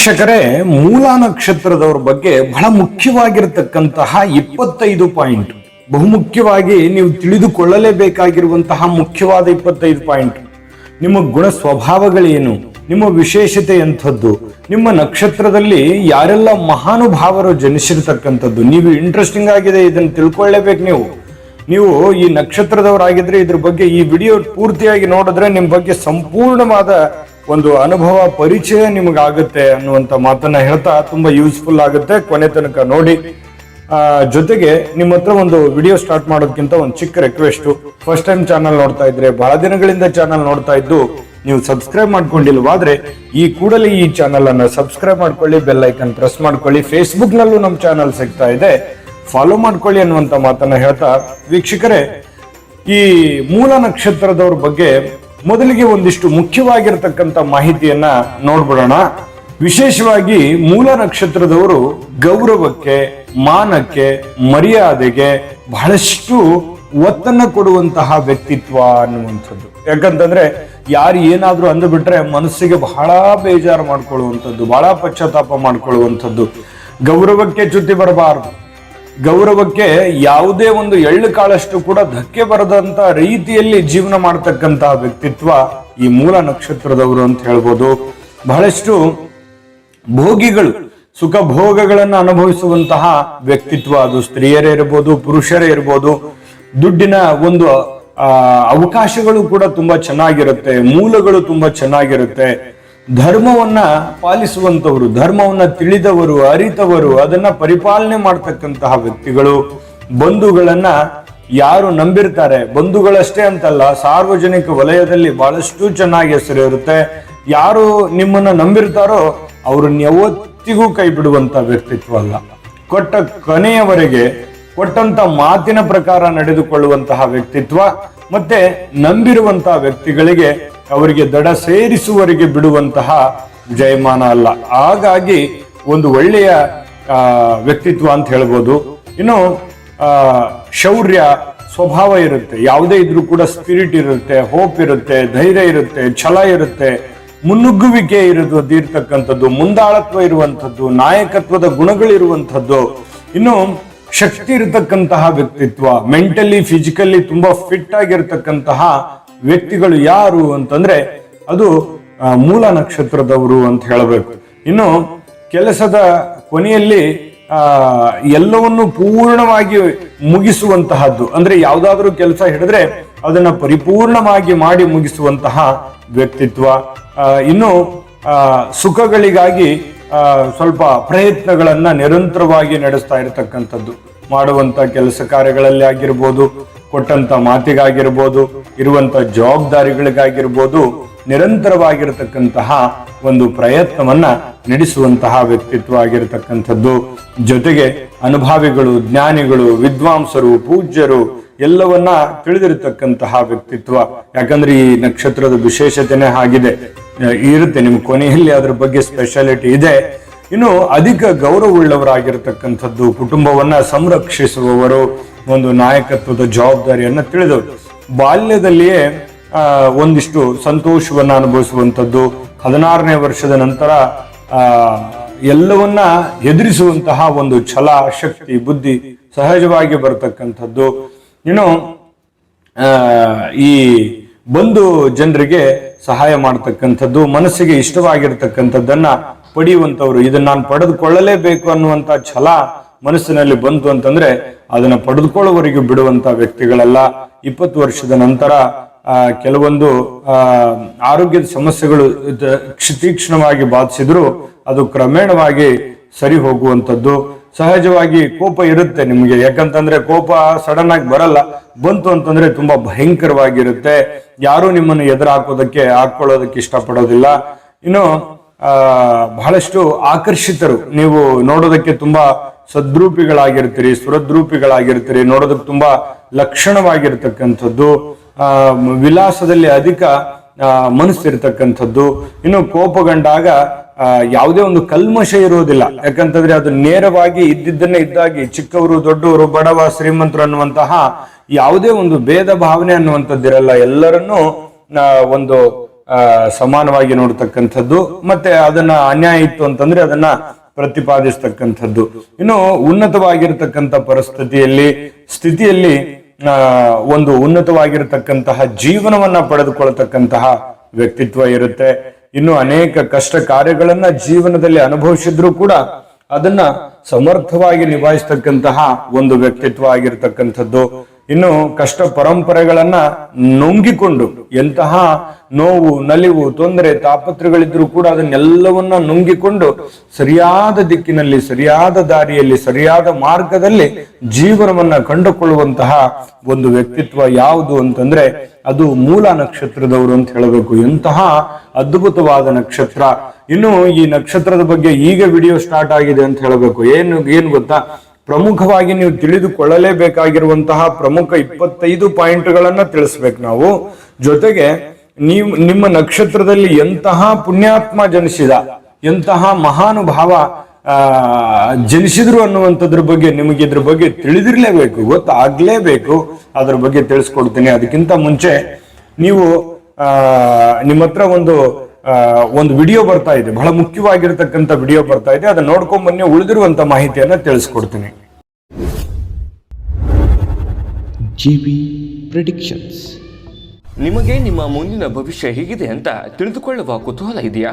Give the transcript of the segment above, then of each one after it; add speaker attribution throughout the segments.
Speaker 1: ವೀಕ್ಷಕರೇ ಮೂಲ ನಕ್ಷತ್ರದವ್ರ ಬಗ್ಗೆ ಬಹಳ ಮುಖ್ಯವಾಗಿರತಕ್ಕಂತಹ ಇಪ್ಪತ್ತೈದು ಪಾಯಿಂಟ್. ಬಹುಮುಖ್ಯವಾಗಿ ನೀವು ತಿಳಿದುಕೊಳ್ಳಲೇಬೇಕಾಗಿರುವಂತಹ ಮುಖ್ಯವಾದ ಇಪ್ಪತ್ತೈದು ಪಾಯಿಂಟ್. ನಿಮ್ಮ ಗುಣ ಸ್ವಭಾವಗಳೇನು? ನಿಮ್ಮ ವಿಶೇಷತೆ ಎಂಥದ್ದು? ನಿಮ್ಮ ನಕ್ಷತ್ರದಲ್ಲಿ ಯಾರೆಲ್ಲ ಮಹಾನುಭಾವರು ಜನಿಸಿರ್ತಕ್ಕಂಥದ್ದು? ನೀವು ಇಂಟ್ರೆಸ್ಟಿಂಗ್ ಆಗಿದೆ, ಇದನ್ನು ತಿಳ್ಕೊಳ್ಳೇಬೇಕು ನೀವು. ನೀವು ಈ ನಕ್ಷತ್ರದವರಾಗಿದ್ರೆ ಇದ್ರ ಬಗ್ಗೆ ಈ ವಿಡಿಯೋ ಪೂರ್ತಿಯಾಗಿ ನೋಡಿದ್ರೆ ನಿಮ್ಮ ಬಗ್ಗೆ ಸಂಪೂರ್ಣವಾದ ಒಂದು ಅನುಭವ, ಪರಿಚಯ ನಿಮಗಾಗುತ್ತೆ ಅನ್ನುವಂಥ ಮಾತನ್ನ ಹೇಳ್ತಾ ತುಂಬ ಯೂಸ್ಫುಲ್ ಆಗುತ್ತೆ. ಕೊನೆ ತನಕ ನೋಡಿ. ಜೊತೆಗೆ ನಿಮ್ಮ ಹತ್ರ ಒಂದು ವಿಡಿಯೋ ಸ್ಟಾರ್ಟ್ ಮಾಡೋದಕ್ಕಿಂತ ಒಂದು ಚಿಕ್ಕ ರಿಕ್ವೆಸ್ಟ್ ಫಸ್ಟ್ ಟೈಮ್ ಚಾನಲ್ ನೋಡ್ತಾ ಇದ್ರೆ, ಬಹಳ ದಿನಗಳಿಂದ ಚಾನಲ್ ನೋಡ್ತಾ ಇದ್ದು, ನೀವು ಸಬ್ಸ್ಕ್ರೈಬ್ ಮಾಡ್ಕೊಂಡಿಲ್ವಾದ್ರೆ, ಈ ಕೂಡಲೇ ಈ ಚಾನಲ್ ಅನ್ನ ಸಬ್ಸ್ಕ್ರೈಬ್ ಮಾಡ್ಕೊಳ್ಳಿ ಬೆಲ್ ಐಕನ್ ಪ್ರೆಸ್ ಮಾಡ್ಕೊಳ್ಳಿ. ಫೇಸ್ಬುಕ್ ನಲ್ಲೂ ನಮ್ಮ ಚಾನಲ್ ಸಿಗ್ತಾ ಇದೆ. ಫಾಲೋ ಮಾಡ್ಕೊಳ್ಳಿ ಅನ್ನುವಂತ ಮಾತನ್ನ ಹೇಳ್ತಾ, ವೀಕ್ಷಕರೇ, ಈ ಮೂಲ ನಕ್ಷತ್ರದವ್ರ ಬಗ್ಗೆ ಮೊದಲಿಗೆ ಒಂದಿಷ್ಟು ಮುಖ್ಯವಾಗಿರತಕ್ಕಂತ ಮಾಹಿತಿಯನ್ನ ನೋಡ್ಬಿಡೋಣ. ವಿಶೇಷವಾಗಿ ಮೂಲ ನಕ್ಷತ್ರದವರು ಗೌರವಕ್ಕೆ, ಮಾನಕ್ಕೆ, ಮರ್ಯಾದೆಗೆ ಬಹಳಷ್ಟು ಒತ್ತನ್ನ ಕೊಡುವಂತಹ ವ್ಯಕ್ತಿತ್ವ ಅನ್ನುವಂಥದ್ದು. ಯಾಕಂತಂದ್ರೆ ಯಾರು ಏನಾದ್ರೂ ಅಂದುಬಿಟ್ರೆ ಮನಸ್ಸಿಗೆ ಬಹಳ ಬೇಜಾರು ಮಾಡ್ಕೊಳ್ಳುವಂಥದ್ದು, ಬಹಳ ಪಶ್ಚಾತ್ತಾಪ ಮಾಡ್ಕೊಳ್ಳುವಂಥದ್ದು. ಗೌರವಕ್ಕೆ ಚ್ಯುತಿ ಬರಬಾರದು. ಗೌರವಕ್ಕೆ ಯಾವುದೇ ಒಂದು ಎಳ್ಳು ಕಾಳಷ್ಟು ಕೂಡ ಧಕ್ಕೆ ಬರದಂತ ರೀತಿಯಲ್ಲಿ ಜೀವನ ಮಾಡ್ತಕ್ಕಂತಹ ವ್ಯಕ್ತಿತ್ವ ಈ ಮೂಲ ನಕ್ಷತ್ರದವರು ಅಂತ ಹೇಳ್ಬೋದು. ಬಹಳಷ್ಟು ಭೋಗಿಗಳು, ಸುಖ ಭೋಗಗಳನ್ನು ಅನುಭವಿಸುವಂತಹ ವ್ಯಕ್ತಿತ್ವ ಅದು. ಸ್ತ್ರೀಯರೇ ಇರ್ಬೋದು, ಪುರುಷರೇ ಇರ್ಬೋದು. ದುಡ್ಡಿನ ಒಂದು ಅವಕಾಶಗಳು ಕೂಡ ತುಂಬಾ ಚೆನ್ನಾಗಿರುತ್ತೆ, ಮೂಲಗಳು ತುಂಬಾ ಚೆನ್ನಾಗಿರುತ್ತೆ. ಧರ್ಮವನ್ನ ಪಾಲಿಸುವಂತವರು ಧರ್ಮವನ್ನ ತಿಳಿದವರು, ಅರಿತವರು, ಅದನ್ನ ಪರಿಪಾಲನೆ ಮಾಡ್ತಕ್ಕಂತಹ ವ್ಯಕ್ತಿಗಳು, ಬಂಧುಗಳನ್ನ ಯಾರು ನಂಬಿರ್ತಾರೆ? ಬಂಧುಗಳಷ್ಟೇ ಅಂತಲ್ಲ, ಸಾರ್ವಜನಿಕ ವಲಯದಲ್ಲಿ ಬಹಳಷ್ಟು ಚೆನ್ನಾಗಿ ಹೆಸರು ಇರುತ್ತೆ ಯಾರು ನಿಮ್ಮನ್ನ ನಂಬಿರ್ತಾರೋ, ಅವ್ರನ್ನ ಯಾವತ್ತಿಗೂ ಕೈ ಬಿಡುವಂತ ವ್ಯಕ್ತಿತ್ವ ಅಲ್ಲ. ಕೊಟ್ಟ ಕೊನೆಯವರೆಗೆ, ಕೊಟ್ಟಂತ ಮಾತಿನ ಪ್ರಕಾರ ನಡೆದುಕೊಳ್ಳುವಂತಹ ವ್ಯಕ್ತಿತ್ವ, ಮತ್ತೆ ನಂಬಿರುವಂತಹ ವ್ಯಕ್ತಿಗಳಿಗೆ ಅವರಿಗೆ ದಡ ಸೇರಿಸುವವರೆಗೆ ಬಿಡುವಂತಹ ಜಯಮಾನ ಅಲ್ಲ. ಹಾಗಾಗಿ ಒಂದು ಒಳ್ಳೆಯ ವ್ಯಕ್ತಿತ್ವ ಅಂತ ಹೇಳ್ಬೋದು. ಇನ್ನು ಶೌರ್ಯ ಸ್ವಭಾವ ಇರುತ್ತೆ. ಯಾವುದೇ ಇದ್ರೂ ಕೂಡ ಸ್ಪಿರಿಟ್ ಇರುತ್ತೆ ಹೋಪ್ ಇರುತ್ತೆ, ಧೈರ್ಯ ಇರುತ್ತೆ, ಛಲ ಇರುತ್ತೆ. ಮುನ್ನುಗ್ಗುವಿಕೆ ಇರುವುದು ಇರ್ತಕ್ಕಂಥದ್ದು ಮುಂದಾಳತ್ವ ಇರುವಂಥದ್ದು, ನಾಯಕತ್ವದ ಗುಣಗಳಿರುವಂಥದ್ದು ಇನ್ನು, ಶಕ್ತಿ ಇರತಕ್ಕಂತಹ ವ್ಯಕ್ತಿತ್ವ ಮೆಂಟಲಿ ಫಿಸಿಕಲಿ ತುಂಬಾ ಫಿಟ್ ಆಗಿರ್ತಕ್ಕಂತಹ ವ್ಯಕ್ತಿಗಳು ಯಾರು ಅಂತಂದ್ರೆ ಅದು ಮೂಲ ನಕ್ಷತ್ರದವರು ಅಂತ ಹೇಳಬೇಕು. ಇನ್ನು ಕೆಲಸದ ಕೊನೆಯಲ್ಲಿ ಎಲ್ಲವನ್ನು ಪೂರ್ಣವಾಗಿ ಮುಗಿಸುವಂತಹದ್ದು, ಅಂದ್ರೆ ಯಾವುದಾದ್ರೂ ಕೆಲಸ ಹಿಡಿದ್ರೆ ಅದನ್ನ ಪರಿಪೂರ್ಣವಾಗಿ ಮಾಡಿ ಮುಗಿಸುವಂತಹ ವ್ಯಕ್ತಿತ್ವ. ಇನ್ನು ಸುಖಗಳಿಗಾಗಿ ಸ್ವಲ್ಪ ಪ್ರಯತ್ನಗಳನ್ನ ನಿರಂತರವಾಗಿ ನಡೆಸ್ತಾ ಇರತಕ್ಕಂಥದ್ದು. ಮಾಡುವಂತ ಕೆಲಸ ಕಾರ್ಯಗಳಲ್ಲಿ ಆಗಿರ್ಬೋದು ಕೊಟ್ಟಂತ ಮಾತಿಗಾಗಿರ್ಬೋದು, ಇರುವಂತ ಜವಾಬ್ದಾರಿಗಳಿಗಾಗಿರ್ಬೋದು, ನಿರಂತರವಾಗಿರತಕ್ಕಂತಹ ಒಂದು ಪ್ರಯತ್ನವನ್ನ ನಡೆಸುವಂತಹ ವ್ಯಕ್ತಿತ್ವ ಆಗಿರತಕ್ಕಂಥದ್ದು. ಜೊತೆಗೆ ಅನುಭಾವಿಗಳು, ಜ್ಞಾನಿಗಳು, ವಿದ್ವಾಂಸರು, ಪೂಜ್ಯರು ಎಲ್ಲವನ್ನ ತಿಳಿದಿರತಕ್ಕಂತಹ ವ್ಯಕ್ತಿತ್ವ. ಯಾಕಂದ್ರೆ ಈ ನಕ್ಷತ್ರದ ವಿಶೇಷತೆನೇ ಆಗಿದೆ. ಇರುತ್ತೆ ನಿಮ್ ಕೊನೆಯಲ್ಲಿ ಅದ್ರ ಬಗ್ಗೆ ಸ್ಪೆಷಾಲಿಟಿ ಇದೆ. ಇನ್ನು ಅಧಿಕ ಗೌರವವುಳ್ಳವರಾಗಿರ್ತಕ್ಕಂಥದ್ದು ಕುಟುಂಬವನ್ನ ಸಂರಕ್ಷಿಸುವವರು ಒಂದು ನಾಯಕತ್ವದ ಜವಾಬ್ದಾರಿಯನ್ನು ತಿಳಿದವರು. ಬಾಲ್ಯದಲ್ಲಿಯೇ ಒಂದಿಷ್ಟು ಸಂತೋಷವನ್ನ ಅನುಭವಿಸುವಂಥದ್ದು, ಹದಿನಾರನೇ ವರ್ಷದ ನಂತರ ಎಲ್ಲವನ್ನ ಎದುರಿಸುವಂತಹ ಒಂದು ಛಲ, ಶಕ್ತಿ, ಬುದ್ಧಿ ಸಹಜವಾಗಿ ಬರತಕ್ಕಂಥದ್ದು. ಇನ್ನು ಈ ಬಂದು ಜನರಿಗೆ ಸಹಾಯ ಮಾಡತಕ್ಕಂಥದ್ದು, ಮನಸ್ಸಿಗೆ ಇಷ್ಟವಾಗಿರ್ತಕ್ಕಂಥದ್ದನ್ನ ಪಡೆಯುವಂತವ್ರು ಇದನ್ನ ನಾನು ಪಡೆದುಕೊಳ್ಳಲೇಬೇಕು ಅನ್ನುವಂತ ಛಲ ಮನಸ್ಸಿನಲ್ಲಿ ಬಂತು ಅಂತಂದ್ರೆ ಅದನ್ನ ಪಡೆದುಕೊಳ್ಳುವವರೆಗೂ ಬಿಡುವಂತ ವ್ಯಕ್ತಿಗಳೆಲ್ಲ. ಇಪ್ಪತ್ತು ವರ್ಷದ ನಂತರ ಕೆಲವೊಂದು ಆರೋಗ್ಯದ ಸಮಸ್ಯೆಗಳು ತೀಕ್ಷ್ಣವಾಗಿ ಬಾಧಿಸಿದ್ರು, ಅದು ಕ್ರಮೇಣವಾಗಿ ಸರಿ ಹೋಗುವಂಥದ್ದು. ಸಹಜವಾಗಿ ಕೋಪ ಇರುತ್ತೆ ನಿಮಗೆ. ಯಾಕಂತಂದ್ರೆ ಕೋಪ ಸಡನ್ ಆಗಿ ಬರಲ್ಲ. ಬಂತು ಅಂತಂದ್ರೆ ತುಂಬಾ ಭಯಂಕರವಾಗಿರುತ್ತೆ. ಯಾರು ನಿಮ್ಮನ್ನು ಎದುರು ಹಾಕೋದಕ್ಕೆ ಹಾಕೊಳ್ಳೋದಕ್ಕೆ ಇಷ್ಟಪಡೋದಿಲ್ಲ. ಇನ್ನು ಬಹಳಷ್ಟು ಆಕರ್ಷಿತರು. ನೀವು ನೋಡೋದಕ್ಕೆ ತುಂಬಾ ಸದ್ರೂಪಿಗಳಾಗಿರ್ತೀರಿ, ಸುರದ್ರೂಪಿಗಳಾಗಿರ್ತೀರಿ, ನೋಡೋದಕ್ಕೆ ತುಂಬಾ ಲಕ್ಷಣವಾಗಿರ್ತಕ್ಕಂಥದ್ದು ವಿಲಾಸದಲ್ಲಿ ಅಧಿಕ ಮನಸ್ಸಿರ್ತಕ್ಕಂಥದ್ದು. ಇನ್ನು ಕೋಪಗೊಂಡಾಗ ಯಾವುದೇ ಒಂದು ಕಲ್ಮಶ ಇರುವುದಿಲ್ಲ. ಯಾಕಂತಂದ್ರೆ ಅದು ನೇರವಾಗಿ ಇದ್ದಿದ್ದನ್ನೇ ಇದ್ದಾಗಿ, ಚಿಕ್ಕವರು, ದೊಡ್ಡವರು, ಬಡವ, ಶ್ರೀಮಂತರು ಅನ್ನುವಂತಹ ಯಾವುದೇ ಒಂದು ಭೇದ ಭಾವನೆ ಅನ್ನುವಂಥದ್ದಿರಲ್ಲ. ಎಲ್ಲರನ್ನೂ ಒಂದು ಸಮಾನವಾಗಿ ನೋಡ್ತಕ್ಕಂಥದ್ದು, ಮತ್ತೆ ಅದನ್ನ ಅನ್ಯಾಯ ಇತ್ತು ಅಂತಂದ್ರೆ ಅದನ್ನ ಪ್ರತಿಪಾದಿಸ್ತಕ್ಕಂಥದ್ದು. ಇನ್ನು ಉನ್ನತವಾಗಿರತಕ್ಕಂಥ ಪರಿಸ್ಥಿತಿಯಲ್ಲಿ, ಸ್ಥಿತಿಯಲ್ಲಿ ಒಂದು ಉನ್ನತವಾಗಿರತಕ್ಕಂತಹ ಜೀವನವನ್ನ ಪಡೆದುಕೊಳ್ತಕ್ಕಂತಹ ವ್ಯಕ್ತಿತ್ವ ಇರುತ್ತೆ. ಇನ್ನು ಅನೇಕ ಕಷ್ಟ ಕಾರ್ಯಗಳನ್ನ ಜೀವನದಲ್ಲಿ ಅನುಭವಿಸಿದ್ರು ಕೂಡ ಅದನ್ನ ಸಮರ್ಥವಾಗಿ ನಿಭಾಯಿಸ್ತಕ್ಕಂತಹ ಒಂದು ವ್ಯಕ್ತಿತ್ವ ಆಗಿರ್ತಕ್ಕಂಥದ್ದು. ಇನ್ನು ಕಷ್ಟ ಪರಂಪರೆಗಳನ್ನ ನುಂಗಿಕೊಂಡು ಎಂತಹ ನೋವು, ನಲಿವು, ತೊಂದರೆ ತಾಪತ್ರಗಳಿದ್ರು ಕೂಡ ಅದನ್ನೆಲ್ಲವನ್ನ ನುಂಗಿಕೊಂಡು ಸರಿಯಾದ ದಿಕ್ಕಿನಲ್ಲಿ, ಸರಿಯಾದ ದಾರಿಯಲ್ಲಿ, ಸರಿಯಾದ ಮಾರ್ಗದಲ್ಲಿ ಜೀವನವನ್ನ ಕಂಡುಕೊಳ್ಳುವಂತಹ ಒಂದು ವ್ಯಕ್ತಿತ್ವ ಯಾವುದು ಅಂತಂದ್ರೆ ಅದು ಮೂಲ ನಕ್ಷತ್ರದವರು ಅಂತ ಹೇಳಬೇಕು. ಎಂತಹ ಅದ್ಭುತವಾದ ನಕ್ಷತ್ರ. ಇನ್ನು ಈ ನಕ್ಷತ್ರದ ಬಗ್ಗೆ ಈಗ ವಿಡಿಯೋ ಸ್ಟಾರ್ಟ್ ಆಗಿದೆ ಅಂತ ಹೇಳಬೇಕು. ಏನು, ಏನ್ ಗೊತ್ತಾ? ಪ್ರಮುಖವಾಗಿ ನೀವು ತಿಳಿದುಕೊಳ್ಳಲೇಬೇಕಾಗಿರುವಂತಹ ಪ್ರಮುಖ ಇಪ್ಪತ್ತೈದು ಪಾಯಿಂಟ್ಗಳನ್ನ ತಿಳಿಸ್ಬೇಕು ನಾವು. ಜೊತೆಗೆ ನೀವು, ನಿಮ್ಮ ನಕ್ಷತ್ರದಲ್ಲಿ ಎಂತಹ ಪುಣ್ಯಾತ್ಮ ಜನಿಸಿದ, ಎಂತಹ ಮಹಾನುಭಾವ ಜನಿಸಿದ್ರು ಅನ್ನುವಂಥದ್ರ ಬಗ್ಗೆ ನಿಮಗೆ ಇದ್ರ ಬಗ್ಗೆ ತಿಳಿದಿರ್ಲೇಬೇಕು, ಗೊತ್ತಾಗ್ಲೇಬೇಕು. ಅದ್ರ ಬಗ್ಗೆ ತಿಳಿಸ್ಕೊಡ್ತೀನಿ. ಅದಕ್ಕಿಂತ ಮುಂಚೆ ನೀವು ನಿಮ್ಮ ಹತ್ರ ಒಂದು ಒಂದು ವಿಡಿಯೋ ಬರ್ತಾ ಇದೆ. ಬಹಳ ಮುಖ್ಯವಾಗಿರತಕ್ಕಂಥ ವಿಡಿಯೋ ಬರ್ತಾ ಇದೆ. ಅದನ್ನ ನೋಡ್ಕೊಂಡ್ ಬನ್ನಿ ಉಳಿದಿರುವಂತ ಮಾಹಿತಿಯನ್ನ ತಿಳಿಸ್ಕೊಡ್ತೀನಿ.
Speaker 2: ಜಿಬಿ ಪ್ರಿಡಿಕ್ಷನ್ಸ್
Speaker 3: ನಿಮಗೆ ನಿಮ್ಮ ಮುಂದಿನ ಭವಿಷ್ಯ ಹೇಗಿದೆ ಅಂತ ತಿಳಿದುಕೊಳ್ಳುವ ಕುತೂಹಲ ಇದೆಯಾ?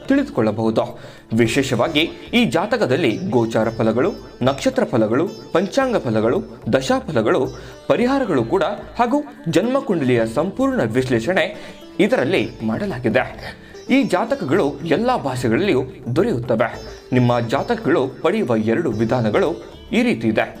Speaker 3: ತಿಳಿದುಕೊಳ್ಳಬಹುದು. ವಿಶೇಷವಾಗಿ ಈ ಜಾತಕದಲ್ಲಿ ಗೋಚಾರ ಫಲಗಳು, ನಕ್ಷತ್ರ ಫಲಗಳು, ಪಂಚಾಂಗ ಫಲಗಳು ದಶಾಫಲಗಳು ಪರಿಹಾರಗಳು ಕೂಡ ಹಾಗೂ ಜನ್ಮಕುಂಡಲಿಯ ಸಂಪೂರ್ಣ ವಿಶ್ಲೇಷಣೆ ಇದರಲ್ಲಿ ಮಾಡಲಾಗಿದೆ. ಈ ಜಾತಕಗಳು ಎಲ್ಲ ಭಾಷೆಗಳಲ್ಲಿಯೂ ದೊರೆಯುತ್ತವೆ. ನಿಮ್ಮ ಜಾತಕಗಳು ಪಡೆಯುವ ಎರಡು ವಿಧಾನಗಳು ಈ ರೀತಿ ಇದೆ.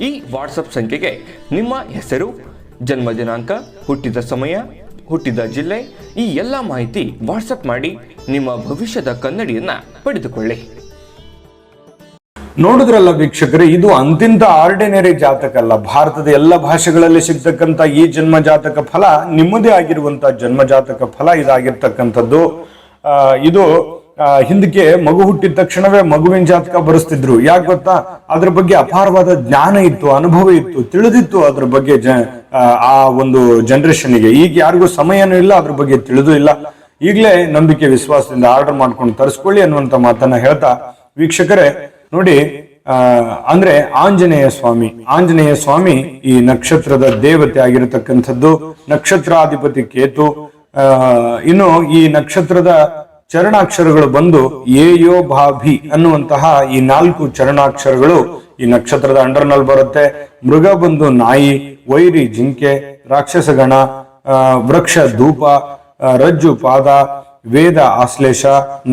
Speaker 3: ಈ ವಾಟ್ಸಪ್ ಸಂಖ್ಯೆಗೆ ನಿಮ್ಮ ಹೆಸರು, ಜನ್ಮ ದಿನಾಂಕ, ಹುಟ್ಟಿದ ಸಮಯ, ಹುಟ್ಟಿದ ಜಿಲ್ಲೆ, ಈ ಎಲ್ಲ ಮಾಹಿತಿ ವಾಟ್ಸಪ್ ಮಾಡಿ ನಿಮ್ಮ ಭವಿಷ್ಯದ ಕನ್ನಡಿಯನ್ನ ಪಡೆದುಕೊಳ್ಳಿ.
Speaker 1: ನೋಡಿದ್ರಲ್ಲ ವೀಕ್ಷಕರೇ, ಇದು ಅಂತಿಂತ ಆರ್ಡಿನರಿ ಜಾತಕ ಅಲ್ಲ. ಭಾರತದ ಎಲ್ಲ ಭಾಷೆಗಳಲ್ಲಿ ಸಿಗ್ತಕ್ಕಂತ ಈ ಜನ್ಮ ಜಾತಕ ಫಲ ನಿಮ್ಮದೇ ಆಗಿರುವಂತಹ ಜನ್ಮ ಜಾತಕ ಫಲ ಇದಾಗಿರ್ತಕ್ಕಂಥದ್ದು. ಇದು ಹಿಂದಕ್ಕೆ ಮಗು ಹುಟ್ಟಿದ ತಕ್ಷಣವೇ ಮಗುವಿನ ಜಾತಕ ಬರೆಸ್ತಿದ್ರು. ಯಾಕೆ ಗೊತ್ತಾ? ಅದ್ರ ಬಗ್ಗೆ ಅಪಾರವಾದ ಜ್ಞಾನ ಇತ್ತು ಅನುಭವ ಇತ್ತು ತಿಳಿದಿತ್ತು ಅದ್ರ ಬಗ್ಗೆ ಜ ಆ, ಒಂದು ಜನರೇಷನ್ಗೆ ಈಗ ಯಾರಿಗೂ ಸಮಯನೂ ಇಲ್ಲ ಅದ್ರ ಬಗ್ಗೆ ತಿಳಿದು ಇಲ್ಲ. ಈಗಲೇ ನಂಬಿಕೆ ವಿಶ್ವಾಸದಿಂದ ಆರ್ಡರ್ ಮಾಡ್ಕೊಂಡು ತರಿಸ್ಕೊಳ್ಳಿ ಅನ್ನುವಂತ ಮಾತನ್ನ ಹೇಳ್ತಾ ವೀಕ್ಷಕರೇ ನೋಡಿ ಅಂದ್ರೆ ಆಂಜನೇಯ ಸ್ವಾಮಿ. ಆಂಜನೇಯ ಸ್ವಾಮಿ ಈ ನಕ್ಷತ್ರದ ದೇವತೆ ಆಗಿರತಕ್ಕಂಥದ್ದು ನಕ್ಷತ್ರಾಧಿಪತಿ ಕೇತು. ಇನ್ನು ಈ ನಕ್ಷತ್ರದ ಚರಣಾಕ್ಷರಗಳು ಬಂದು ಏಯೋ ಭಾಭಿ ಅನ್ನುವಂತಹ ಈ ನಾಲ್ಕು ಚರಣಾಕ್ಷರಗಳು ಈ ನಕ್ಷತ್ರದ ಅಂಡರ್ನಲ್ಲಿ ಬರುತ್ತೆ. ಮೃಗ ಬಂದು ನಾಯಿ, ವೈರಿ ಜಿಂಕೆ, ರಾಕ್ಷಸಗಣ ವೃಕ್ಷ ಧೂಪ ರಜ್ಜು ಪಾದ, ವೇದ ಆಶ್ಲೇಷ,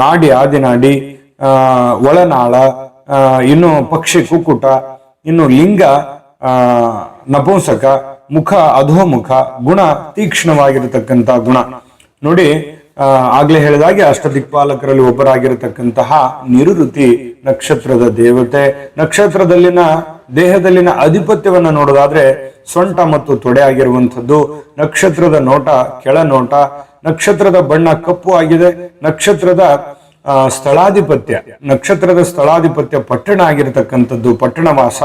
Speaker 1: ನಾಡಿ ಆದಿನಾಡಿ ಒಳನಾಳ ಇನ್ನು ಪಕ್ಷಿ ಕುಕ್ಕುಟ, ಇನ್ನು ಲಿಂಗ ನಪುಂಸಕ, ಮುಖ ಅಧೋಮುಖ, ಗುಣ ತೀಕ್ಷ್ಣವಾಗಿರತಕ್ಕಂತ ಗುಣ. ನೋಡಿ ಆಗ್ಲೇ ಹೇಳಿದಾಗೆ ಅಷ್ಟದಿಕ್ಪಾಲಕರಲ್ಲಿ ಒಬ್ಬರಾಗಿರತಕ್ಕಂತಹ ನಿರುತಿ ನಕ್ಷತ್ರದ ದೇವತೆ. ನಕ್ಷತ್ರದಲ್ಲಿನ, ದೇಹದಲ್ಲಿನ ಆಧಿಪತ್ಯವನ್ನು ನೋಡೋದಾದ್ರೆ ಸೊಂಟ ಮತ್ತು ತೊಡೆ ಆಗಿರುವಂಥದ್ದು. ನಕ್ಷತ್ರದ ನೋಟ ಕೆಳ ನೋಟ. ನಕ್ಷತ್ರದ ಬಣ್ಣ ಕಪ್ಪು ಆಗಿದೆ. ನಕ್ಷತ್ರದ ಸ್ಥಳಾಧಿಪತ್ಯ. ನಕ್ಷತ್ರದ ಸ್ಥಳಾಧಿಪತ್ಯ ಪಟ್ಟಣ ಆಗಿರತಕ್ಕಂಥದ್ದು ಪಟ್ಟಣವಾಸ.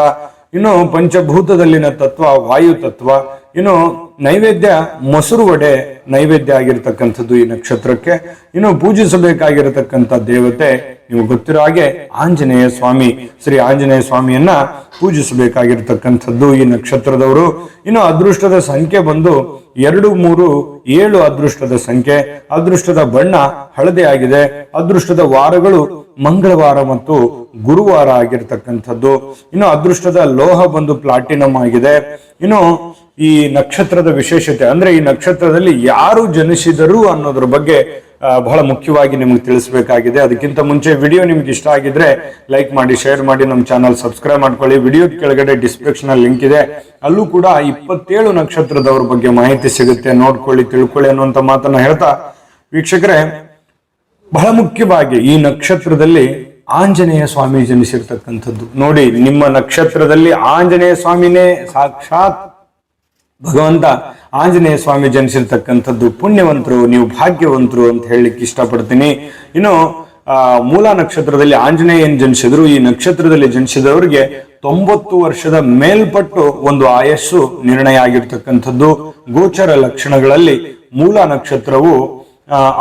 Speaker 1: ಇನ್ನು ಪಂಚಭೂತದಲ್ಲಿನ ತತ್ವ ವಾಯು ತತ್ವ. ಇನ್ನು ನೈವೇದ್ಯ ಮೊಸರು ವಡೆ ನೈವೇದ್ಯ ಆಗಿರತಕ್ಕಂಥದ್ದು ಈ ನಕ್ಷತ್ರಕ್ಕೆ. ಇನ್ನು ಪೂಜಿಸಬೇಕಾಗಿರತಕ್ಕಂಥ ದೇವತೆ ನೀವು ಗೊತ್ತಿರೋ ಹಾಗೆ ಆಂಜನೇಯ ಸ್ವಾಮಿ, ಶ್ರೀ ಆಂಜನೇಯ ಸ್ವಾಮಿಯನ್ನ ಪೂಜಿಸಬೇಕಾಗಿರ್ತಕ್ಕಂಥದ್ದು ಈ ನಕ್ಷತ್ರದವರು. ಇನ್ನು ಅದೃಷ್ಟದ ಸಂಖ್ಯೆ ಬಂದು ಎರಡು, ಮೂರು, ಏಳು ಅದೃಷ್ಟದ ಸಂಖ್ಯೆ. ಅದೃಷ್ಟದ ಬಣ್ಣ ಹಳದಿ ಆಗಿದೆ. ಅದೃಷ್ಟದ ವಾರಗಳು ಮಂಗಳವಾರ ಮತ್ತು ಗುರುವಾರ ಆಗಿರ್ತಕ್ಕಂಥದ್ದು. ಇನ್ನು ಅದೃಷ್ಟದ ಲೋಹ ಬಂದು ಪ್ಲಾಟಿನಮ್ ಆಗಿದೆ. ಇನ್ನು ಈ ನಕ್ಷತ್ರದ ವಿಶೇಷತೆ, ಅಂದ್ರೆ ಈ ನಕ್ಷತ್ರದಲ್ಲಿ ಯಾರು ಜನಿಸಿದರು ಅನ್ನೋದ್ರ ಬಗ್ಗೆ ಬಹಳ ಮುಖ್ಯವಾಗಿ ನಿಮ್ಗೆ ತಿಳಿಸಬೇಕಾಗಿದೆ. ಅದಕ್ಕಿಂತ ಮುಂಚೆ ವಿಡಿಯೋ ನಿಮ್ಗೆ ಇಷ್ಟ ಆಗಿದ್ರೆ ಲೈಕ್ ಮಾಡಿ, ಶೇರ್ ಮಾಡಿ, ನಮ್ಮ ಚಾನಲ್ ಸಬ್ಸ್ಕ್ರೈಬ್ ಮಾಡ್ಕೊಳ್ಳಿ. ವಿಡಿಯೋ ಕೆಳಗಡೆ ಡಿಸ್ಕ್ರಿಪ್ಷನ್ ಲಿಂಕ್ ಇದೆ. ಅಲ್ಲೂ ಕೂಡ ಇಪ್ಪತ್ತೇಳು ನಕ್ಷತ್ರದವ್ರ ಬಗ್ಗೆ ಮಾಹಿತಿ ಸಿಗುತ್ತೆ. ನೋಡ್ಕೊಳ್ಳಿ, ತಿಳ್ಕೊಳ್ಳಿ ಅನ್ನುವಂತ ಮಾತನ್ನ ಹೇಳ್ತಾ, ವೀಕ್ಷಕರೇ ಬಹಳ ಮುಖ್ಯವಾಗಿ ಈ ನಕ್ಷತ್ರದಲ್ಲಿ ಆಂಜನೇಯ ಸ್ವಾಮಿ ಜನಿಸಿರ್ತಕ್ಕಂಥದ್ದು. ನೋಡಿ, ನಿಮ್ಮ ನಕ್ಷತ್ರದಲ್ಲಿ ಆಂಜನೇಯ ಸ್ವಾಮಿನೇ ಸಾಕ್ಷಾತ್ ಭಗವಂತ ಆಂಜನೇಯ ಸ್ವಾಮಿ ಜನಿಸಿರ್ತಕ್ಕಂಥದ್ದು. ಪುಣ್ಯವಂತರು, ನೀವು ಭಾಗ್ಯವಂತರು ಅಂತ ಹೇಳಲಿಕ್ಕೆ ಇಷ್ಟಪಡ್ತೀನಿ. ಇನ್ನು, ಆ, ಮೂಲ ನಕ್ಷತ್ರದಲ್ಲಿ ಆಂಜನೇಯನ್ ಜನಿಸಿದ್ರು. ಈ ನಕ್ಷತ್ರದಲ್ಲಿ ಜನಿಸಿದವರಿಗೆ ತೊಂಬತ್ತು ವರ್ಷದ ಮೇಲ್ಪಟ್ಟು ಒಂದು ಆಯಸ್ಸು ನಿರ್ಣಯ ಆಗಿರ್ತಕ್ಕಂಥದ್ದು. ಗೋಚರ ಲಕ್ಷಣಗಳಲ್ಲಿ ಮೂಲ ನಕ್ಷತ್ರವು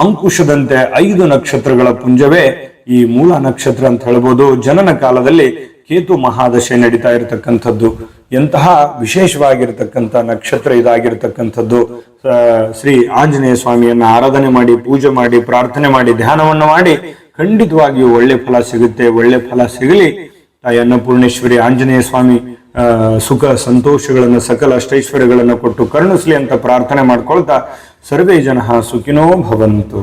Speaker 1: ಅಂಕುಶದಂತೆ ಐದು ನಕ್ಷತ್ರಗಳ ಪುಂಜವೇ ಈ ಮೂಲ ನಕ್ಷತ್ರ ಅಂತ ಹೇಳ್ಬೋದು. ಜನನ ಕಾಲದಲ್ಲಿ ಕೇತು ಮಹಾದಶೆ ನಡೀತಾ ಇರತಕ್ಕಂಥದ್ದು. ಎಂತಹ ವಿಶೇಷವಾಗಿರತಕ್ಕಂಥ ನಕ್ಷತ್ರ ಇದಾಗಿರ್ತಕ್ಕಂಥದ್ದು. ಶ್ರೀ ಆಂಜನೇಯ ಸ್ವಾಮಿಯನ್ನ ಆರಾಧನೆ ಮಾಡಿ, ಪೂಜೆ ಮಾಡಿ, ಪ್ರಾರ್ಥನೆ ಮಾಡಿ, ಧ್ಯಾನವನ್ನು ಮಾಡಿ ಖಂಡಿತವಾಗಿಯೂ ಒಳ್ಳೆ ಫಲ ಸಿಗುತ್ತೆ. ಒಳ್ಳೆ ಫಲ ಸಿಗಲಿ. ತಾಯಿ ಅನ್ನಪೂರ್ಣೇಶ್ವರಿ ಆಂಜನೇಯ ಸ್ವಾಮಿ ಸುಖ ಸಂತೋಷಗಳನ್ನು ಸಕಲ ಅಷ್ಟೈಶ್ವರ್ಯಗಳನ್ನು ಕೊಟ್ಟು ಕರುಣಿಸಲಿ ಅಂತ ಪ್ರಾರ್ಥನೆ ಮಾಡ್ಕೊಳ್ತಾ ಸರ್ವೇ ಜನ ಸುಖಿನೋ ಭವಂತು.